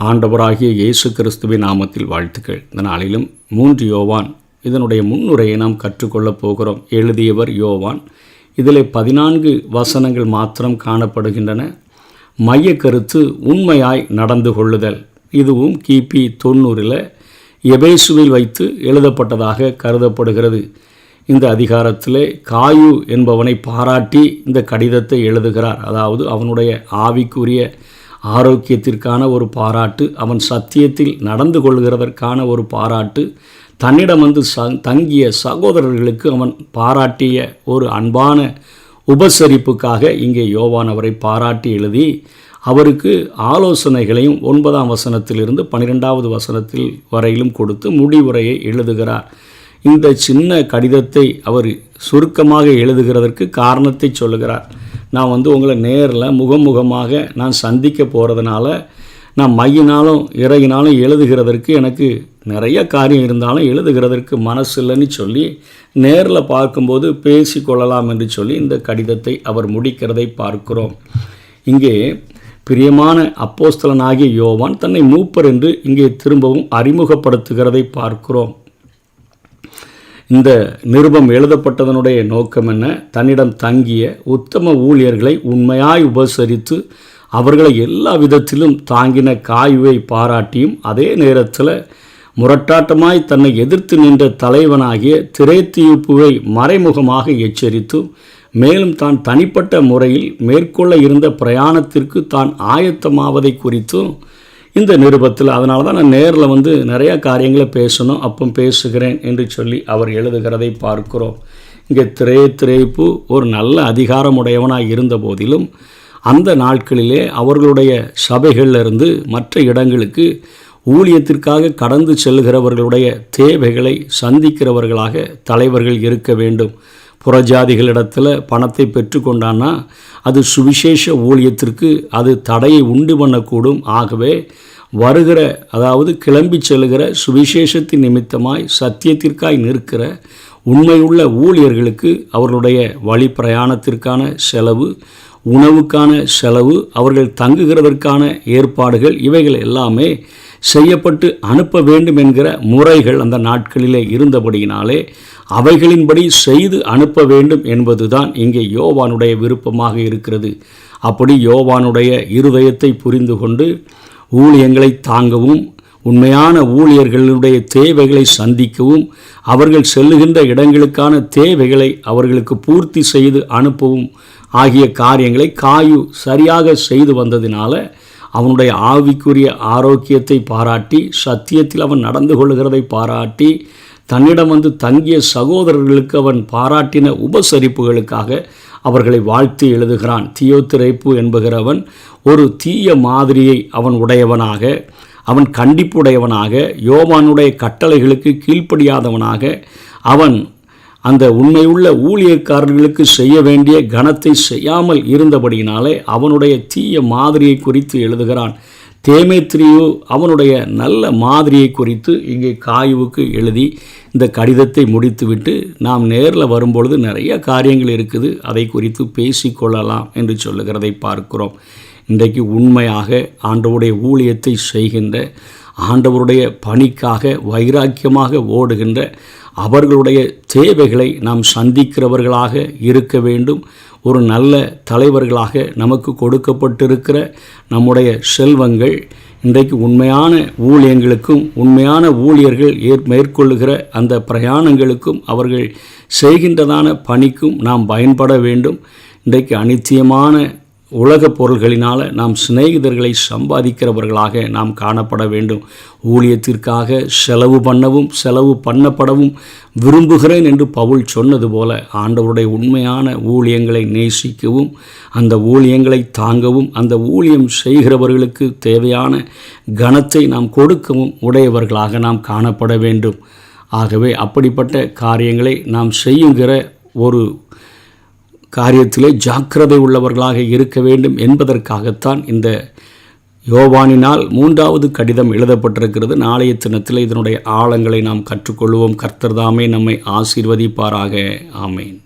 ஆண்டவராகிய இயேசு கிறிஸ்துவின் நாமத்தில் வாழ்த்துக்கள். இந்த நாளிலும் மூன்று யோவான். இதனுடைய முன்னுரையை நாம் கற்றுக்கொள்ளப் போகிறோம். எழுதியவர் யோவான். இதில் பதினான்கு வசனங்கள் மாத்திரம் காணப்படுகின்றன. மைய கருத்து உண்மையாய் நடந்து கொள்ளுதல். இதுவும் கிபி தொண்ணூறில் எபேசுவில் வைத்து எழுதப்பட்டதாக கருதப்படுகிறது. இந்த அதிகாரத்திலே காயு என்பவனை பாராட்டி இந்த கடிதத்தை எழுதுகிறார். அதாவது அவனுடைய ஆவிக்குரிய ஆரோக்கியத்திற்கான ஒரு பாராட்டு அவன் சத்தியத்தில் நடந்து கொள்கிறதற்கான ஒரு பாராட்டு தன்னிடம் வந்து ச தங்கிய சகோதரர்களுக்கு அவன் பாராட்டிய ஒரு அன்பான உபசரிப்புக்காக இங்கே யோவான் அவரை பாராட்டி எழுதி அவருக்கு ஆலோசனைகளையும் ஒன்பதாம் வசனத்திலிருந்து பன்னிரெண்டாவது வசனத்தில் வரையிலும் கொடுத்து முடிவுரையை எழுதுகிறார். இந்த சின்ன கடிதத்தை அவர் சுருக்கமாக எழுதுகிறதற்கு காரணத்தை சொல்லுகிறார். நான் வந்து உங்களை நேரில் முகமுகமாக நான் சந்திக்க போகிறதுனால நான் மையினாலும் இறகினாலும் எழுதுகிறதற்கு எனக்கு நிறைய காரியம் இருந்தாலும் எழுதுகிறதற்கு மனசு இல்லைன்னு சொல்லி நேரில் பார்க்கும்போது பேசி கொள்ளலாம் என்று சொல்லி இந்த கடிதத்தை அவர் முடிக்கிறதை பார்க்கிறோம். இங்கே பிரியமான அப்போஸ்தலனாகிய யோவான் தன்னை மூப்பர் என்று இங்கே திரும்பவும் அறிமுகப்படுத்துகிறதை பார்க்கிறோம். இந்த நிருபம் எழுதப்பட்டதனுடைய நோக்கம் என்ன? தன்னிடம் தங்கிய உத்தம ஊழியர்களை உண்மையாய் உபசரித்து அவர்களை எல்லா விதத்திலும் தாங்கின காய்வை பாராட்டியும் அதே நேரத்தில் முரட்டாட்டமாய் தன்னை எதிர்த்து நின்ற தலைவனாகிய திரைத்தீப்புவை மறைமுகமாக எச்சரித்தும் மேலும் தான் தனிப்பட்ட முறையில் மேற்கொள்ள இருந்த பிரயாணத்திற்கு தான் ஆயத்தமாவதை குறித்தும் இந்த நிருபத்தில் அதனால தான் நான் நேரில் வந்து நிறையா காரியங்களை பேசணும் அப்போ பேசுகிறேன் என்று சொல்லி அவர் எழுதுகிறதை பார்க்கிறோம். இங்கே திரே திரைப்பு ஒரு நல்ல அதிகாரமுடையவனாக இருந்த போதிலும் அந்த நாட்களிலே அவர்களுடைய சபைகளிலிருந்து மற்ற இடங்களுக்கு ஊழியத்திற்காக கடந்து செல்கிறவர்களுடைய தேவைகளை சந்திக்கிறவர்களாக தலைவர்கள் இருக்க வேண்டும். புறஜாதிகளிடத்தில் பணத்தை பெற்றுக்கொண்டான்னா அது சுவிசேஷ ஊழியத்திற்கு அது தடையை உண்டு பண்ணக்கூடும். ஆகவே வருகிற அதாவது கிளம்பி செல்கிற சுவிசேஷத்தின் நிமித்தமாய் சத்தியத்திற்காய் நிற்கிற உண்மையுள்ள ஊழியர்களுக்கு அவர்களுடைய வழி பிரயாணத்திற்கான செலவு உணவுக்கான செலவு அவர்கள் தங்குகிறதற்கான ஏற்பாடுகள் இவைகள் எல்லாமே செய்யப்பட்டு அனுப்ப வேண்டும் என்கிற முறைகள் அந்த நாட்களிலே இருந்தபடியினாலே அவைகளின்படி செய்து அனுப்ப வேண்டும் என்பதுதான் இங்கே யோவானுடைய விருப்பமாக இருக்கிறது. அப்படி யோவானுடைய இருதயத்தை புரிந்து கொண்டு ஊழியங்களை தாங்கவும் உண்மையான ஊழியர்களுடைய தேவைகளை சந்திக்கவும் அவர்கள் செல்லுகின்ற இடங்களுக்கான தேவைகளை அவர்களுக்கு பூர்த்தி செய்து அனுப்பவும் ஆகிய காரியங்களை காயு சரியாக செய்து வந்ததினால அவனுடைய ஆவிக்குரிய ஆரோக்கியத்தை பாராட்டி சத்தியத்தில் அவன் நடந்து கொள்கிறதை பாராட்டி தன்னிடம் வந்து தங்கிய சகோதரர்களுக்கு அவன் பாராட்டின உபசரிப்புகளுக்காக அவர்களை வாழ்த்து எழுதுகிறான். தியோத்திரைப்பு என்பகிறவன் ஒரு தீய மாதிரியை அவன் உடையவனாக அவன் கண்டிப்புடையவனாக யோவானுடைய கட்டளைகளுக்கு கீழ்ப்படியாதவனாக அவன் அந்த உண்மையுள்ள ஊழியக்காரர்களுக்கு செய்ய வேண்டிய கணத்தை செய்யாமல் இருந்தபடியினாலே அவனுடைய தீய மாதிரியை குறித்து எழுதுகிறான். தேமேத்ரியு அவனுடைய நல்ல மாதிரியை குறித்து இங்கே காயுவுக்கு எழுதி இந்த கடிதத்தை முடித்துவிட்டு நாம் நேரில் வரும்பொழுது நிறைய காரியங்கள் இருக்குது அதை குறித்து பேசிக்கொள்ளலாம் என்று சொல்லுகிறதை பார்க்கிறோம். இன்றைக்கு உண்மையாக ஆண்டவருடைய ஊழியத்தை செய்கின்ற ஆண்டவருடைய பணிக்காக வைராக்கியமாக ஓடுகின்ற அவர்களுடைய தேவைகளை நாம் சந்திக்கிறவர்களாக இருக்க வேண்டும். ஒரு நல்ல தலைவர்களாக நமக்கு கொடுக்கப்பட்டிருக்கிற நம்முடைய செல்வங்கள் இன்றைக்கு உண்மையான ஊழியங்களுக்கும் உண்மையான ஊழியர்கள் ஏற் மேற்கொள்ளுகிற அந்த பிரயாணங்களுக்கும் அவர்கள் செய்கின்றதான பணிக்கும் நாம் பயன்பட வேண்டும். இன்றைக்கு அனித்தியமான உலக பொருள்களினால் நாம் சிநேகிதர்களை சம்பாதிக்கிறவர்களாக நாம் காணப்பட வேண்டும். ஊழியத்திற்காக செலவு பண்ணவும் செலவு பண்ணப்படவும் விரும்புகிறேன் என்று பவுல் சொன்னது போல ஆண்டவருடைய உண்மையான ஊழியங்களை நேசிக்கவும் அந்த ஊழியங்களை தாங்கவும் அந்த ஊழியம் செய்கிறவர்களுக்கு தேவையான கனத்தை நாம் கொடுக்கவும் உடையவர்களாக நாம் காணப்பட வேண்டும். ஆகவே அப்படிப்பட்ட காரியங்களை நாம் செய்யுங்கிற ஒரு காரியத்திலே ஜாக்கிரதை உள்ளவர்களாக இருக்க வேண்டும் என்பதற்காகத்தான் இந்த யோவானினால் மூன்றாவது கடிதம் எழுதப்பட்டிருக்கிறது. நாளைய தினத்தில் இதனுடைய ஆழங்களை நாம் கற்றுக்கொள்வோம். கர்த்தர்தாமே நம்மை ஆசீர்வதிப்பாராக. ஆமேன்.